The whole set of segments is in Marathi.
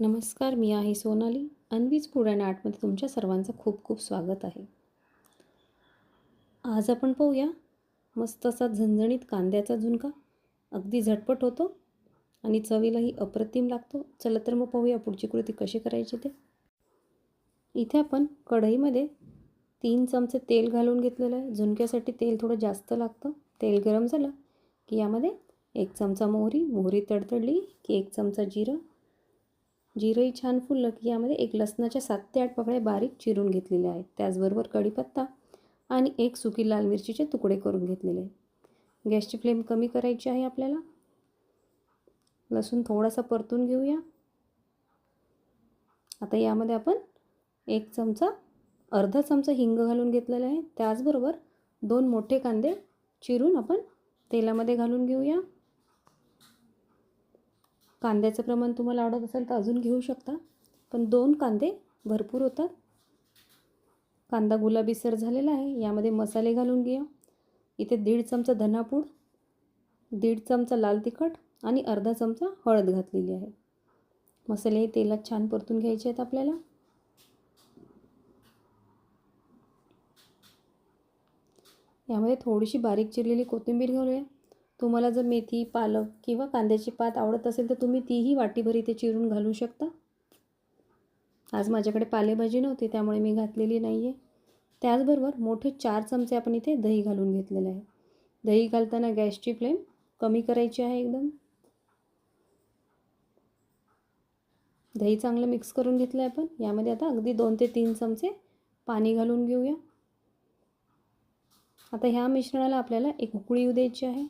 नमस्कार मी आहे सोनाली. अन्वीज फूड अँड आर्टमध्ये तुमच्या सर्वांचं खूप खूप स्वागत आहे. आज आपण पाहूया मस्त असा झणझणीत कांद्याचा झुणका अगदी झटपट होतो आणि चवीलाही अप्रतिम लागतो. चला तर मग पाहूया पुढची कृती कशी करायची ते. इथे आपण कढईमध्ये तीन चमचे तेल घालून घेतलेलं आहे. झुणक्यासाठी तेल थोडं जास्त लागतं. तेल गरम झालं की यामध्ये एक चमचा मोहरी मोहरी तडतडली की एक चमचा जिरं जिरंही छान फुललं की यामध्ये एक लसणाच्या सात ते आठ पकड्या बारीक चिरून घेतलेल्या आहेत. त्याचबरोबर कढीपत्ता आणि एक सुकी लाल मिरचीचे तुकडे करून घेतलेले आहेत. गॅसची फ्लेम कमी करायची आहे आपल्याला. लसूण थोडासा परतून घेऊया. आता यामध्ये आपण एक चमचा अर्धा चमचा हिंग घालून घेतलेला आहे. त्याचबरोबर दोन मोठे कांदे चिरून आपण तेलामध्ये घालून घेऊया. कांद्याचं प्रमाण तुम्हाला आवडत असेल तर अजून घेऊ शकता. पण दोन कांदे भरपूर होतात. कांदा गुलाबीसर झालेला आहे. यामध्ये मसाले घालून घ्या इथे दीड चमचा धनापूड दीड चमचा लाल तिखट आणि अर्धा चमचा हळद घातलेली आहे. मसाले तेलात छान परतून घ्यायचे आहेत आपल्याला. यामध्ये थोडीशी बारीक चिरलेली कोथिंबीर घालूया. तुम्हाला जर मेथी पालक किंवा कांद्याची पात आवडत असेल तर तुम्ही तीही वाटीभर इथे चिरून घालू शकता. आज माझ्याकडे पालेभाजी नव्हती त्यामुळे मी घातलेली नाही आहे त्याचबरोबर मोठे चार चमचे आपण इथे दही घालून घेतलेलं आहे. दही घालताना गॅसची फ्लेम कमी करायची आहे एकदम. दही चांगलं मिक्स करून घेतलं आहे आपण. यामध्ये आता अगदी दोन ते तीन चमचे पाणी घालून घेऊया. आता ह्या मिश्रणाला आपल्याला एक उकळी येऊ द्यायची आहे.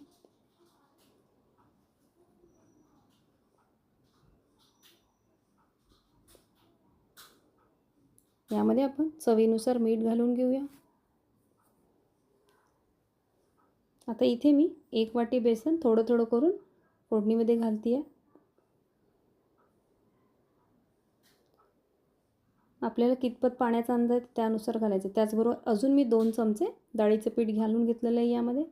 यामध्ये आपण चवीनुसार मीठ घालून घेऊया. आता इथे मी एक वाटी बेसन थोडं थोडं करून फोडणीमध्ये घालते आहे आपल्याला कितपत पाण्याचा अंदाज त्यानुसार घालायचं. त्याचबरोबर अजून मी दोन चमचे डाळीचं पीठ घालून घेतलेलं आहे यामध्ये.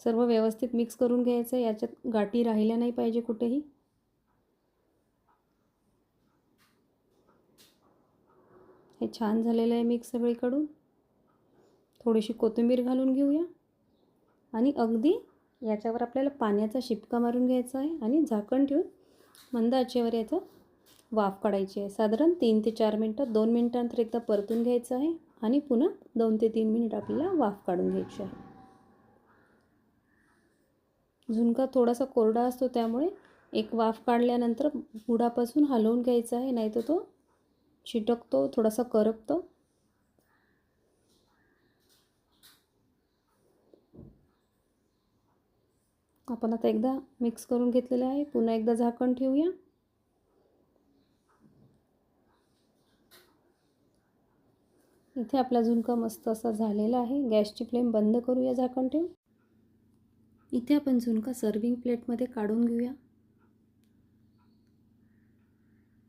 सर्व व्यवस्थित मिक्स करून घ्यायचं याच्यात गाठी राहिल्या नाही पाहिजे कुठेही. हे छान झालेलं आहे मिक्स सगळीकडून. थोडीशी कोथिंबीर घालून घेऊया. आणि अगदी याच्यावर आपल्याला पाण्याचा शिपका मारून घ्यायचा आहे आणि झाकण ठेवून मंद आचेवर याचं वाफ काढायची आहे. साधारण तीन ते चार मिनटं दोन मिनटानंतर एकदा परतून घ्यायचं आहे आणि पुन्हा दोन ते तीन मिनिट आपल्याला वाफ काढून घ्यायची आहे. झुणका थोडासा कोरडा असतो त्यामुळे एक वाफ काढल्यानंतर बुडापासून हलवून घ्यायचा आहे नाही तर तो चिटकतो थोडासा करपतो. आपण आता एकदा मिक्स करून घेतलेलं आहे. पुन्हा एकदा झाकण ठेवूया. इथे आपला झुणका मस्त असा झालेला आहे. गॅसची फ्लेम बंद करूया झाकण ठेवून. इथे आपण झुणका सर्विंग प्लेटमध्ये काढून घेऊया.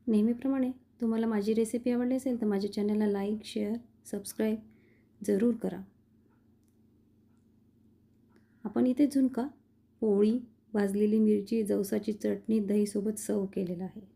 नेहमीप्रमाणे तुम्हाला माझी रेसिपी आवडली असेल तर माझ्या चॅनलला लाईक शेअर सबस्क्राईब जरूर करा. आपण इथे झुणका पोळी भाजलेली मिरची जवसाची चटणी दहीसोबत सर्व केलेलं आहे.